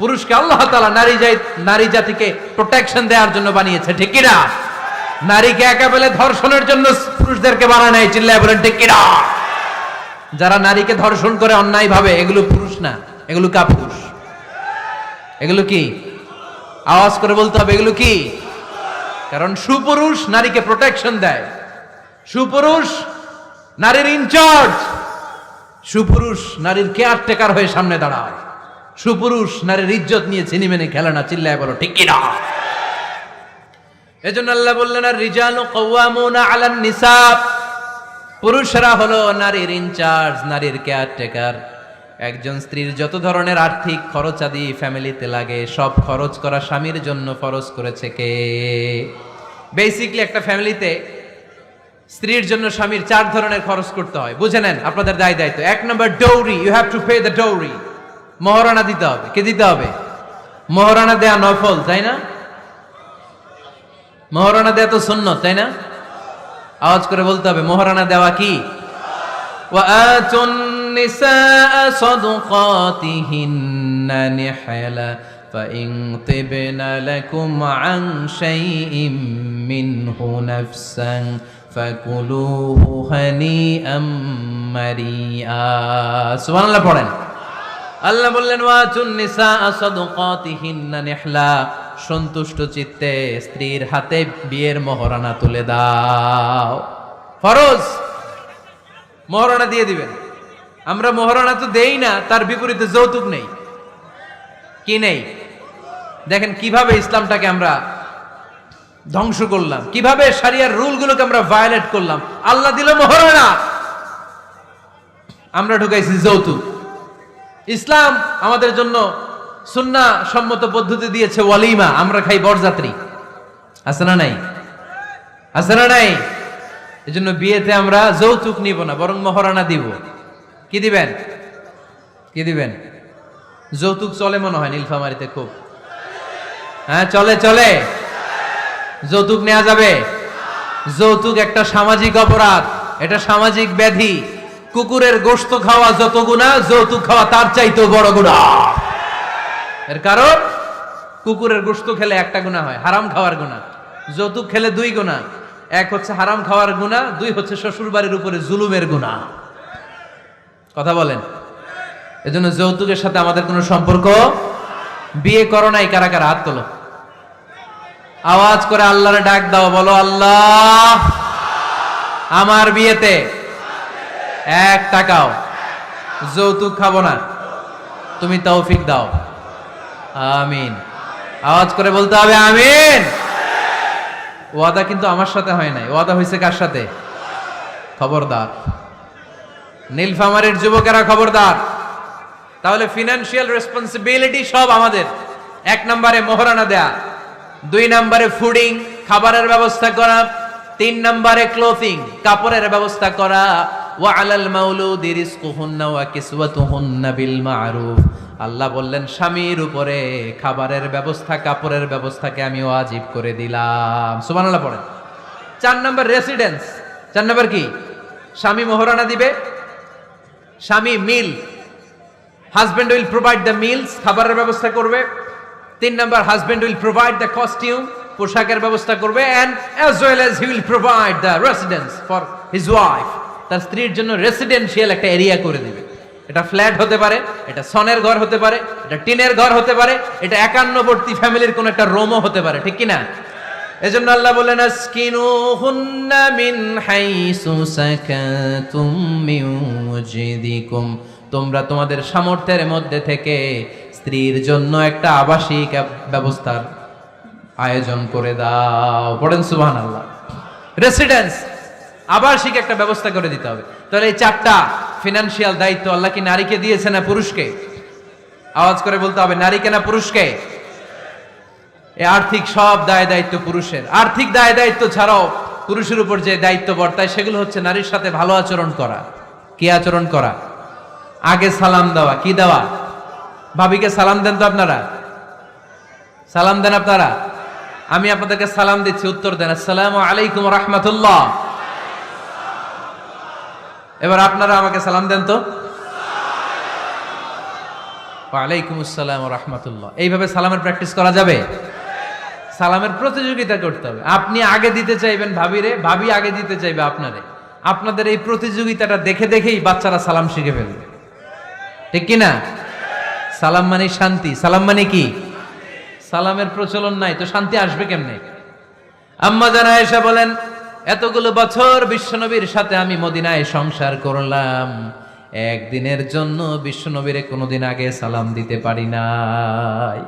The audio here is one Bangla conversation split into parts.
পুরুষকে আল্লাহ তালা নারী জাই নারী জাতিকে প্রোটেকশন দেওয়ার জন্য বানিয়েছে, ঠিক কিনা? নারীকে একা পেলে ধর্ষণের জন্য পুরুষদেরকে বানায় নাই, চিল্লায় বলেন, ঠিক কিনা? যারা নারীকে ধর্ষণ করে অন্যায় ভাবে, এগুলো পুরুষ না, এগুলো কাপুরুষ। এগুলো কি? আওয়াজ করে বলতে হবে, এগুলো কি? কারণ সুপুরুষ নারীকে প্রোটেকশন দেয়। সুপুরুষ নারীর ইনচার্জ সুপুরুষ নারীর কেয়ার টেকার হয়ে সামনে দাঁড়ায়। সুপুরুষ নারীর ইজ্জত নিয়ে চিনি মেনে খেলে না চিল্লায় বলো, ঠিক কিনা? এজন্য আল্লাহ বললেন, আর রিজানু কওয়ামুনা আলান নিসা পুরুষরা হলো নারীর ইনচার্জ, নারীর কেয়ারটেকার। একজন স্ত্রীর যত ধরনের আর্থিক খরচ আদি ফ্যামিলিতে লাগে, সব খরচ করা স্বামীর জন্য ফরজ করেছে কে? বেসিকলি একটা ফ্যামিলিতে স্ত্রীর জন্য স্বামীর চার ধরনের খরচ করতে হয়। বুঝে নেন, আপনাদের দায় দায়িত্ব। এক নম্বর dowry you have to pay the dowry Maharana দিতে হবে কে দিতে হবে মহারানা দেয়া নফল তাই না মহারানা দেয়া তো সুন্নত তাই না আওয়াজ করে বলতে হবে মহারানা দেওয়া কি وآتوا النساء صدقاتهن نحلا فإن طبن لكم عن شيء منه نفسا فكلوه هنيئا مريئا سبحان الله পড়েন আল্লাহ বললেন ওয়াতুন নিসা সাদকাতিহিন্না নিহলা। সন্তুষ্ট চিত্তে স্ত্রীর হাতে বিয়ের মোহরানা তুলে দাও। ফরজ। মোহরানা দিয়ে দিবেন। আমরা মোহরানা তো দেই না, তার বিপরীতে যৌতুক নেই। কি নেই? দেখেন কীভাবে ইসলামটাকে আমরা ধ্বংস করলাম, কীভাবে সারিয়ার রুলগুলোকে আমরা ভায়োলেট করলাম। আল্লাহ দিল মোহরানা। আমরা ঢুকাইছি যৌতুক। ইসলাম আমাদের জন্য সুন্না সম্মত পদ্ধতি দিয়েছে ওয়ালিমা, আমরা খাই বরযাত্রী। আছে না নাই? আছে না নাই? এই জন্য বিয়েতে আমরা যৌতুক নিব না, বরং মহারানা দিব। কি দিবেন? কি দিবেন? যৌতুক চলে মনে হয় নীলফামারিতে খুব। হ্যাঁ চলে চলে। যৌতুক নেওয়া যাবে। যৌতুক একটা সামাজিক অপরাধ, এটা সামাজিক ব্যাধি। কুকুরের গোশত খাওয়া যত গুণা, যৌতুক খাওয়া তার চাইতেও বড় গুণা। এর কারণ, কুকুরের গোশত খেলে একটা গুণা হয়, হারাম খাওয়ার গুণা। যৌতুক খেলে দুই গুণা। এক হচ্ছে হারাম খাওয়ার গুণা, দুই হচ্ছে শ্বশুর বাড়ির উপরে জুলুমের গুণা। কথা বলেন। এজন্য যৌতুকের সাথে আমাদের কোনো সম্পর্ক বিয়ে করো নাই, কারা কারা? হাত তোলো। আওয়াজ করে আল্লাহরে ডাক দাও, বলো আল্লাহ, আমার বিয়েতে এক টাকাও। যৌতুক খাব না। তুমি তৌফিক দাও। আমিন। আওয়াজ করে বলতে হবে আমিন। ওয়াদা কিন্তু আমার সাথে হয় নাই। ওয়াদা হয়েছে কার সাথে? খবরদার। নীলফামারের যুবকেরা খবরদার। তাহলে ফিনান্সিয়াল রেসপন্সিবিলিটি সব আমাদের। এক নম্বরে মোহরানা দেয়া। দুই নম্বরে ফুডিং খাবারের ব্যবস্থা করা। তিন নম্বরে ক্লোথিং কাপড়ের ব্যবস্থা করা। ওয়া বিল আল্লাহ বললেন, স্বামীর উপরে খাবারের ব্যবস্থা, কাপড়ের ব্যবস্থাকে আমি ওয়াজিব করে দিলাম। সুবহানাল্লাহ পড়েন। চার নম্বর রেসিডেন্স। চার নম্বর কি? স্বামী মোহরানা দিবে। স্বামী meal. Husband will provide the meals, খাবারের ব্যবস্থা করবে। তিন নম্বর, husband will provide the costume, পোশাকের ব্যবস্থা করবে। And as well as he will provide the residence for his wife তার স্ত্রীর জন্য রেসিডেন্সিয়াল একটা এরিয়া করে দিবে। এটা ফ্ল্যাট হতে পারে, এটা সনের ঘর হতে পারে, এটা টিনের ঘর হতে পারে, এটা একান্নবর্তী ফ্যামিলির কোন একটা রোমও হতে পারে, ঠিক কি না এজন্য আল্লাহ বললেন, আসকিনুহুন্না মিন হাইসু সাকাতুম মিন ওয়াজিদিকুম তোমরা তোমাদের সামর্থ্যের মধ্যে থেকে স্ত্রীর জন্য একটা আবাসিক ব্যবস্থার আয়োজন করে দাও। পড়েন সুবহান আল্লাহ রেসিডেন্স আবাসিক একটা ব্যবস্থা করে দিতে হবে। তাহলে এই চারটা ফিনান্সিয়াল দায়িত্ব আল্লাহ কি নারীকে দিয়েছে না পুরুষকে? আওয়াজ করে বলতে হবে, নারীকে না পুরুষকে? আর্থিক সব দায় দায়িত্ব পুরুষের। আর্থিক দায় দায়িত্ব ছাড়াও পুরুষের উপর যে দায়িত্ব বর্তায়, সেগুলো হচ্ছে নারীর সাথে ভালো আচরণ করা। কি আচরণ করা? আগে সালাম দেওয়া। কি দেওয়া? ভাবিকে সালাম দেন তো আপনারা? সালাম দেন আপনারা? আমি আপনাদেরকে সালাম দিচ্ছি, উত্তর দেন। আসসালামু আলাইকুম রহমতুল্লাহ। এবার আপনারা আমাকে সালাম দেন তো। ওয়ালাইকুম আসসালাম রহমতুল্লাহ। এইভাবে সালামের প্র্যাকটিস করা যাবে? সালামের প্রতিযোগিতা করতে হবে। আপনি আগে দিতে চাইবেন ভাবিরে, ভাবি আগে দিতে চাইবে আপনারে। আপনাদের এই প্রতিযোগিতাটা দেখে দেখেই বাচ্চারা সালাম শিখে ফেলবে। ঠিক কি না সালাম মানে শান্তি। সালাম মানে কি? সালামের প্রচলন নাই, তো শান্তি আসবে কেমনে? আম্মা জানা এসে বলেন এতগুলো বছর বিশ্বনবীর সাথে আমি মদিনায় সংসার করলাম। একদিনের জন্য বিশ্বনবীরে কোনোদিন আগে সালাম দিতে পারি নাই।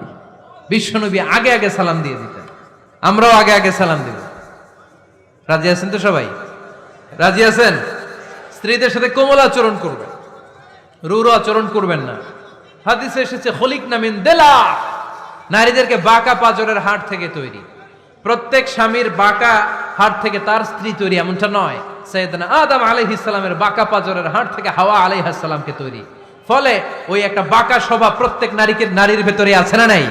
বিশ্বনবী আগে আগে সালাম দিয়ে দিতেন। আমরাও আগে আগে সালাম দিব। রাজি আছেন তো সবাই? রাজি আছেন? স্ত্রীদের সাথে কোমল আচরণ করবেন। রুরু আচরণ করবেন না। হাদিসে এসেছে খলিক নামিন দেলা নারীদেরকে বাঁকা পাজরের হাট থেকে তৈরি। প্রত্যেক স্বামীর বাঁকা হাট থেকে তার স্ত্রী তৈরি, এমনটা নয়। সৈয়দনা আদম আলাইহিসসালামের বাঁকা পাজরের হাট থেকে হাওয়া আলাইহাসসালামকে তৈরি। ফলে ওই একটা বাঁকা স্বভাব প্রত্যেক নারীকে, নারীর ভেতরে আছে না নাই?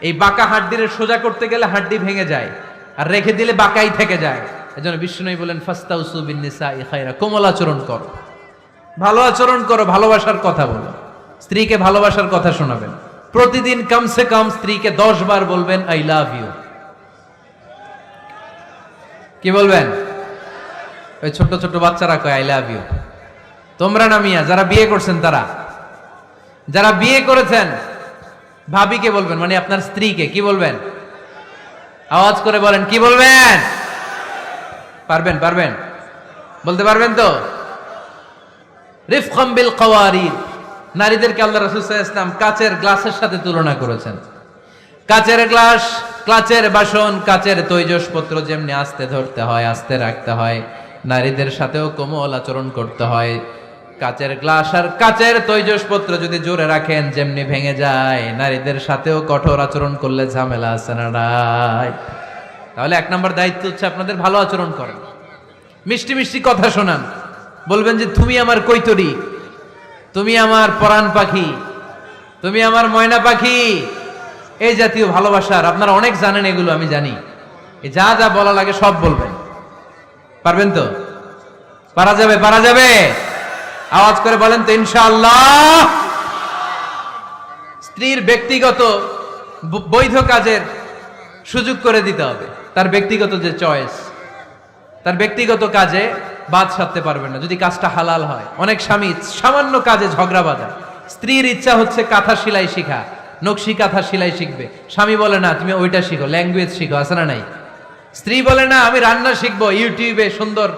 এই বাঁকা হাড্ডির সোজা করতে গেলে হাড্ডি ভেঙে যায় আর রেখে দিলে বাঁকাই থেকে যায়। এজন্য বিষ্ণুই বলেন ইখাইরা কোমল আচরণ করো। ভালো আচরণ করো, ভালোবাসার কথা বলো। স্ত্রীকে ভালোবাসার কথা শোনাবেন। প্রতিদিন কমসে কম স্ত্রীকে দশ বার বলবেন, আই লাভ ইউ। কি বলবেন? ওই ছোট ছোট বাচ্চারা কয় আই লাভ ইউ তোমরা না মিয়া, যারা বিয়ে করছেন তারা। যারা বিয়ে করেছেন, ভাবিকে বলবেন মানে আপনার স্ত্রীকে, কি বলবেন? আওয়াজ করে বলেন, কি বলবেন? পারবেন পারবেন? বলতে পারবেন তো? রিফকম বিল কওয়ারিদ। নারীদেরকে আল্লাহ রাসূল ওয়াসাল্লাম কাচের গ্লাসের সাথে তুলনা করেছেন। কাচের গ্লাস কাচের বাসন, কাচের তৈজসপত্র যেমনি আস্তে ধরতে হয়, আস্তে রাখতে হয়। নারীদের সাথেও কোমল আচরণ করতে হয়। কাচের গ্লাস আর কাচের তৈজসপত্র যদি জোরে রাখেন, যেমনি ভেঙে যায়, নারীদের সাথেও কঠোর আচরণ করলে ঝামেলা আছে না? তাহলে এক নম্বর দায়িত্ব হচ্ছে আপনাদের ভালো আচরণ করেন মিষ্টি মিষ্টি কথা শোনান। বলবেন যে, তুমি আমার কৈতরি, তুমি আমার পরাণ পাখি, তুমি আমার ময়না পাখি এই জাতীয় ভালোবাসার, আপনারা অনেক জানেন এগুলো, আমি জানি। যা যা বলা লাগে সব বলবেন। পারবেন তো? পারা যাবে পারা যাবে। আওয়াজ করে বলেন তো, ইনশাআল্লাহ। স্ত্রীর ব্যক্তিগত বৈধ কাজের সুযোগ করে দিতে হবে। তার ব্যক্তিগত যে চয়েস তার ব্যক্তিগত কাজে বাদ সাধতে পারবেন না। যদি কাজটা হালাল হয়। অনেক স্বামী সামান্য কাজে ঝগড়া বাঁধায় স্ত্রীর ইচ্ছা হচ্ছে কাঁথা সেলাই শিখা। নকশি কাঁথা সেলাই শিখবে। স্বামী বলে, না, তুমি ওইটা শিখো, ল্যাঙ্গুয়েজ শিখো, আছে না নাই? স্ত্রী বলে, না, আমি রান্না শিখব, ইউটিউবে সুন্দর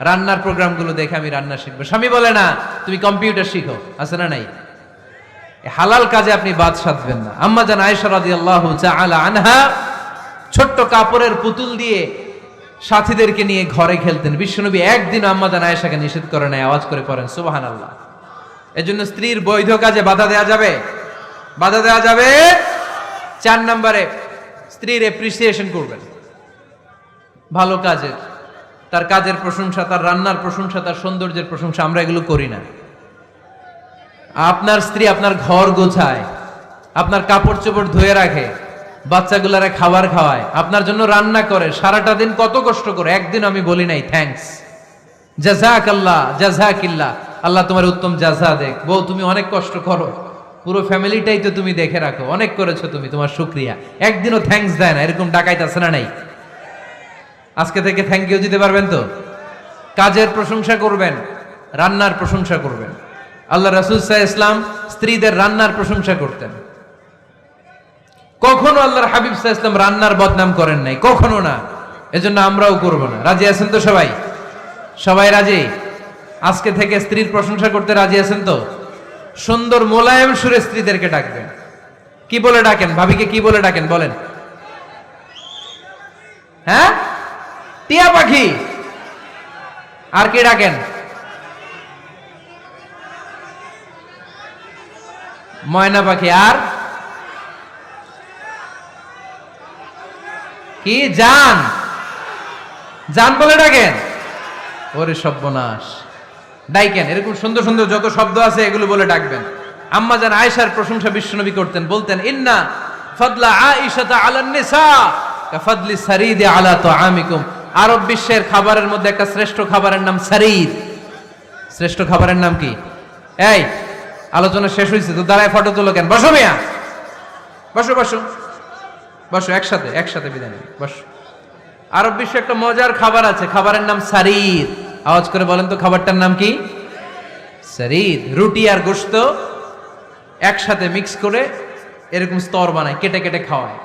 রান্নার প্রোগ্রামগুলো দেখে আমি রান্না শিখব। স্বামী বলে, না, তুমি কম্পিউটার শিখো, আছে না নাই? হালাল কাজে আপনি বাদ সাধবেন না। আম্মা জান আয়েশা রাদিয়াল্লাহু তাআলা আনহা ছোট্ট কাপড়ের পুতুল দিয়ে সাথীদেরকে নিয়ে ঘরে খেলতেন। বিশ্বনবী একদিন আম্মা জান আয়েশাকে নিষেধ করে নাই, আওয়াজ করে পড়েন, সুবহানাল্লাহ। এজন্য স্ত্রীর বৈধ কাজে বাধা দেয়া যাবে? বাধা দেওয়া যাবে। চার নম্বরে স্ত্রীর এপ্রিসিয়েশন করবেন। ভালো কাজের, তার কাজের প্রশংসা, তার রান্নার প্রশংসা, তার সৌন্দর্যের প্রশংসা আমরা এগুলো করি না। আপনার স্ত্রী আপনার ঘর গোছায়, আপনার কাপড় চোপড় ধুয়ে রাখে, বাচ্চাগুলারে খাবার খাওয়ায়, আপনার জন্য রান্না করে, সারাটা দিন কত কষ্ট করে, একদিন আমি বলি নাই থ্যাঙ্কস জাজাক আল্লাহ জাজাকিল্লাহ আল্লাহ তোমার উত্তম জাজা দেখ। বউ, তুমি অনেক কষ্ট করো। পুরো ফ্যামিলিটাই তো তুমি দেখে রাখো। অনেক করেছ তুমি, তোমার শুক্রিয়া। একদিনও থ্যাঙ্কস দেয় না, এরকম ডাকাইতেছে না নাই। আজকে থেকে থ্যাংক ইউ দিতে পারবেন তো? কাজের প্রশংসা করবেন, রান্নার প্রশংসা করবেন। আল্লাহ রাসুল সাহ ইসলাম স্ত্রীদের রান্নার প্রশংসা করতেন। কখনো আল্লাহর হাবিব সাহ ইসলাম রান্নার বদনাম করেন নাই, কখনো না। এজন্য আমরাও করব না। রাজি আছেন তো সবাই? সবাই রাজি? আজকে থেকে স্ত্রীর প্রশংসা করতে রাজি আছেন তো? সুন্দর মোলায়েম সুরে স্ত্রীদেরকে ডাকবেন। কি বলে ডাকেন? ভাবিকে কি বলে ডাকেন? বলেন। হ্যাঁ? টিয়া পাখি! আর কি ডাকেন? ময়না পাখি। আর? কি? জান! জান বলে ডাকেন? ওরে সর্বনাশ ডাইকেন, এরকম সুন্দর সুন্দর যত শব্দ আছে এগুলো বলে ডাকবেন। আম্মা জান আয়েশার প্রশংসা বিশ্বনবী করতেন, বলতেন, ইন্না ফাদলা আয়েশাতা আলান নিসা কাফাদলি সারিদে আলা তুআমিকুম। আরব বিশ্বের খাবারের মধ্যে একটা শ্রেষ্ঠ খাবারের নাম সারিদ। শ্রেষ্ঠ খাবারের নাম কি? এই, আলোচনা শেষ হয়েছে তো দাঁড়ায় ফটো তুলো কেন? বসো মিয়া। বসো বসো। বসো, একসাথে একসাথে বিদায় বসো। আরব বিশ্বে একটা মজার খাবার আছে, খাবারের নাম সারির আওয়াজ করে বলেন তো খাবারটার নাম কি? সারির রুটি আর গোশত একসাথে মিক্স করে এরকম স্তর বানায়, কেটে কেটে খাওয়ায়।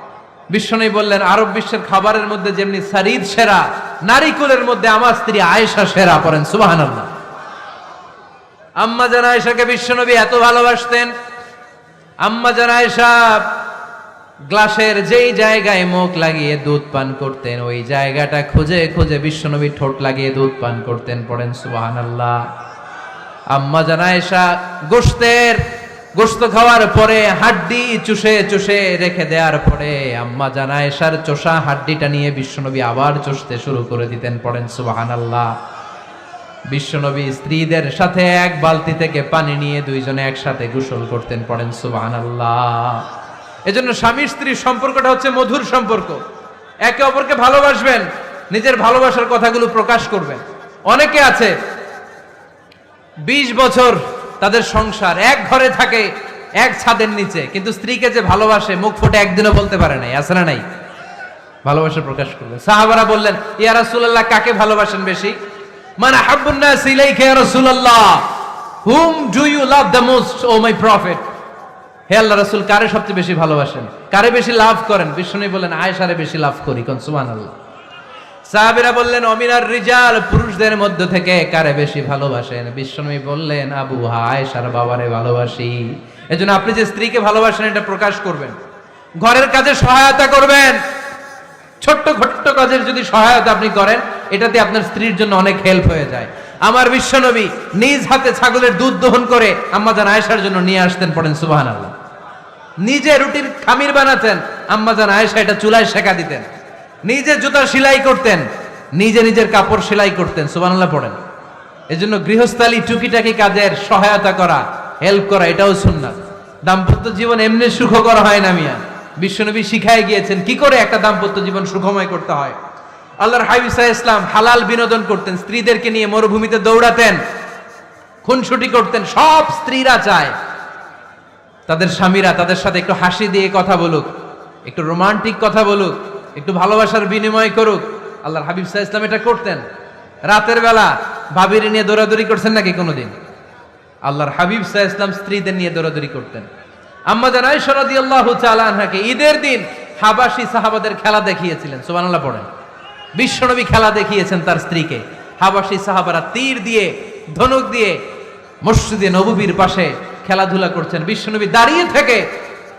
বিশ্বনবী বললেন, আরব বিশ্বের খাবারের মধ্যে যেমনি সারিদ সেরা নারিকুলের মধ্যে আমার স্ত্রী আয়েশা সেরা পড়েন, সুবহানাল্লাহ। আম্মা জান আয়েশাকে বিশ্বনবী এত ভালোবাসতেন। আম্মা জান আয়েশা গ্লাসের যেই জায়গায় মুখ লাগিয়ে দুধ পান করতেন, ওই জায়গাটা খুঁজে খুঁজে বিশ্বনবী ঠোঁট লাগিয়ে দুধ পান করতেন, পড়েন সুবহানাল্লাহ। আম্মা জানায়সা গোস্তের গোস্ত খাওয়ার পরে হাড্ডি চুষে চুষে রেখে দেওয়ার পরে আম্মা জানায়সার চোষা হাড্ডিটা নিয়ে বিশ্বনবী আবার চষতে শুরু করে দিতেন, পড়েন সুবাহান আল্লাহ বিশ্বনবী স্ত্রীদের সাথে এক বালতি থেকে পানি নিয়ে দুইজনে একসাথে গোসল করতেন, পড়েন সুবহানাল্লাহ। এজন্য স্বামী স্ত্রীর সম্পর্কটা হচ্ছে মধুর সম্পর্ক। একে অপরকে ভালোবাসবেন, নিজের ভালোবাসার কথাগুলো প্রকাশ করবেন। অনেকে আছে, বিশ বছর তাদের সংসার, এক ঘরে থাকে, এক ছাদের নিচে, কিন্তু স্ত্রীকে যে ভালোবাসে, মুখ ফুটে একদিনও বলতে পারে নাই, আছে না নাই? ভালোবাসা প্রকাশ করবে। সাহাবারা বললেন, ইয়া রাসূলুল্লাহ, কাকে ভালোবাসেন বেশি? মানে হাব্বুন নাস ইলাইকা ইয়া হুম, do you love the most, O my prophet? হে আল্লাহ রাসূল, কারে সবচেয়ে বেশি ভালোবাসেন? কারে বেশি লাভ করেন? বিষ্ণু বললেন আয়েশারে বেশি লাভ করি, কোন সুবহানাল্লাহ। সাহাবিরা বললেন, অমিনার রিজাল পুরুষদের মধ্য থেকে কারে বেশি ভালোবাসেন? বিশ্বনবী বললেন, আবু, আয়েশার বাবারে ভালোবাসি। এজন্য আপনি যে স্ত্রীকে ভালোবাসেন, এটা প্রকাশ করবেন। ঘরের কাজে সহায়তা করবেন। ছোট্ট ছোট্ট কাজের যদি সহায়তা আপনি করেন, এটাতে আপনার স্ত্রীর জন্য অনেক হেল্প হয়ে যায়। আমার বিশ্বনবী নিজ হাতে ছাগলের দুধ দহন করে আম্মা জান আয়েশার জন্য নিয়ে আসতেন, পড়েন সুবহানাল্লাহ। নিজে রুটির খামির বানাতেন, আম্মা জান আয়েশা এটা চুলায় শেখা দিতেন। নিজে জুতা সেলাই করতেন, নিজে নিজের কাপড় সেলাই করতেন, সুবহানাল্লাহ পড়েন। এজন্য গৃহস্থালী টুকিটাকি কাজের সহায়তা করা হেল্প করা, এটাও সুন্নাত। দাম্পত্য জীবন এমনি সুখকর হয় না মিয়া। বিশ্বনবী শিখায় গিয়েছেন, কি করে একটা দাম্পত্য জীবন সুখময় করতে হয়? আল্লাহর হাবিসা ইসলাম হালাল বিনোদন করতেন, স্ত্রীদেরকে নিয়ে মরুভূমিতে দৌড়াতেন, খুনসুটি করতেন, সব স্ত্রীরা চায় তাদের স্বামীরা তাদের সাথে একটু হাসি দিয়ে কথা বলুক, একটু রোমান্টিক কথা বলুক, একটু ভালোবাসার বিনিময় করুক। আল্লাহর হাবিব সাহা ইসলাম এটা করতেন। রাতের বেলা ভাবির নিয়ে দৌড়াদৌড়ি করছেন নাকি কোনোদিন? আল্লাহর হাবিব সাহা ইসলাম স্ত্রীদের নিয়ে দৌড়াদৌড়ি করতেন। আম্মা জানাই সরাদি আল্লাহ আনহাকে ঈদের দিন হাবাসি সাহাবাদের খেলা দেখিয়েছিলেন, সুবহানাল্লাহ পড়েন। বিশ্বনবী খেলা দেখিয়েছেন তার স্ত্রীকে। হাবাসি সাহাবারা তীর দিয়ে, ধনুক দিয়ে মসজিদে নববীর পাশে খেলাধুলা করছেন। বিশ্বনবী দাঁড়িয়ে থেকে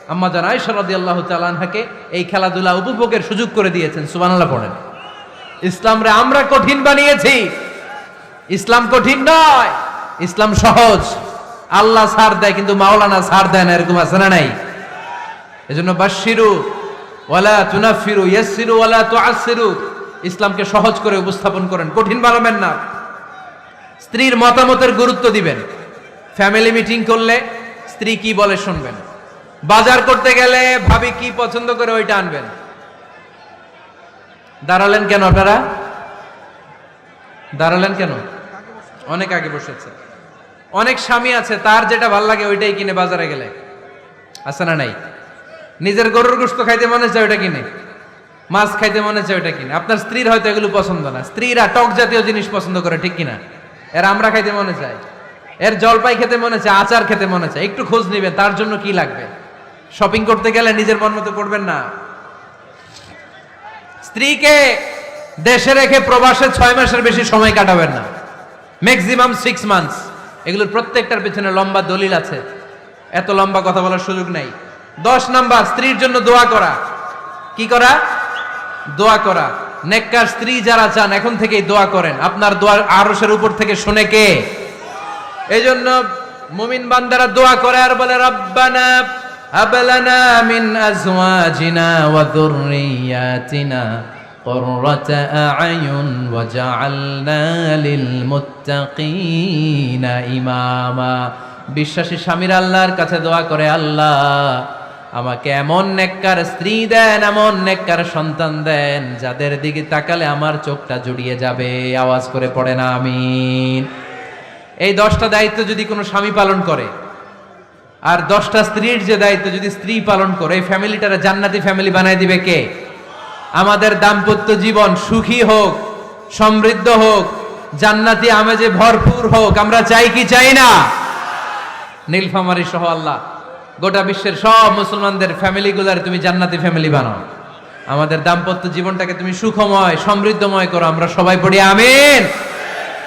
আম্মা জান রাদিয়াল্লাহু তাআলা এই খেলাধুলা উপভোগের সুযোগ করে দিয়েছেন। সুবহানাল্লাহ পড়েন। ইসলামরে আমরা কঠিন বানিয়েছি। ইসলাম কঠিন নয়। ইসলাম সহজ। আল্লাহ সার দেয় কিন্তু মাওলানা ছাড় দেয় না, এরকম আছে না নাই? এজন্য বাশিরু ওয়ালা তুনাফিরু, ইয়াসসিরু, ওয়ালা তুআসসিরু, ইসলামকে সহজ করে উপস্থাপন করেন। কঠিন বানাবেন না। স্ত্রীর মতামতের গুরুত্ব দিবেন। ফ্যামিলি মিটিং করলে স্ত্রী কি বলে শুনবেন? বাজার করতে গেলে ভাবি কি পছন্দ করে ওইটা আনবেন। দাঁড়ালেন কেন আপনারা? দাঁড়ালেন কেন? অনেক আগে বসেছে। অনেক স্বামী আছে, তার যেটা ভালো লাগে ওইটাই কিনে বাজারে গেলে। আছে না নাই? নিজের গরুর গোস্ত খাইতে মনে চায় ওইটা কিনে। মাছ খাইতে মনে চায় ওইটা কিনে। আপনার স্ত্রীর হয়তো এগুলো পছন্দ না। স্ত্রীরা টক জাতীয় জিনিস পছন্দ করে, ঠিক কিনা? এর আমরা খাইতে মনে চায়। এর জলপাই খেতে মনে চায়, আচার খেতে মনে চায়। একটু খোঁজ নেবেন, তার জন্য কি লাগবে? শপিং করতে গেলে নিজের মন মতো করবেন না। স্ত্রীকে দেশে রেখে প্রবাসে ছয় মাসের বেশি সময় কাটাবেন না। ম্যাক্সিমাম সিক্স মান্থস এগুলোর প্রত্যেকটার পেছনে লম্বা দলিল আছে। এত লম্বা কথা বলার সুযোগ নাই। দশ নাম্বার, স্ত্রীর জন্য দোয়া করা। কি করা? দোয়া করা। নেককার স্ত্রী যারা চান, এখন থেকেই দোয়া করেন। আপনার দোয়া আরসের উপর থেকে শুনে কে? এই জন্য মুমিন বান্দারা দোয়া করে আর বলে রব্বানা হাবলানা মিন আজওয়াজিনা ওয়া যুররিয়াতিনা قرة أعين وجعلنا للمتقين إماما বিশ্বাসী স্বামীর আল্লাহর কাছে দোয়া করে আল্লাহ আমাকে এমন নেককার স্ত্রী দেন এমন নেককার সন্তান দেন যাদের দিকে তাকালে আমার চোখটা জুড়িয়ে যাবে আওয়াজ করে পড়ে না আমিন এই দশটা দায়িত্ব যদি কোনো স্বামী পালন করে, আর দশটা স্ত্রীর যে দায়িত্ব যদি স্ত্রী পালন করে, এই ফ্যামিলিটারে জান্নাতি ফ্যামিলি বানাই দিবে কে? আমাদের দাম্পত্য জীবন সুখী হোক, সমৃদ্ধ হোক, জান্নাতি আমেজে ভরপুর হোক, আমরা চাই কি চাই না? নীলফামারি সহ আল্লাহ, গোটা বিশ্বের সব মুসলমানদের ফ্যামিলিগুলার তুমি জান্নাতি ফ্যামিলি বানাও। আমাদের দাম্পত্য জীবনটাকে তুমি সুখময়, সমৃদ্ধময় করো, আমরা সবাই পড়ি, আমিন।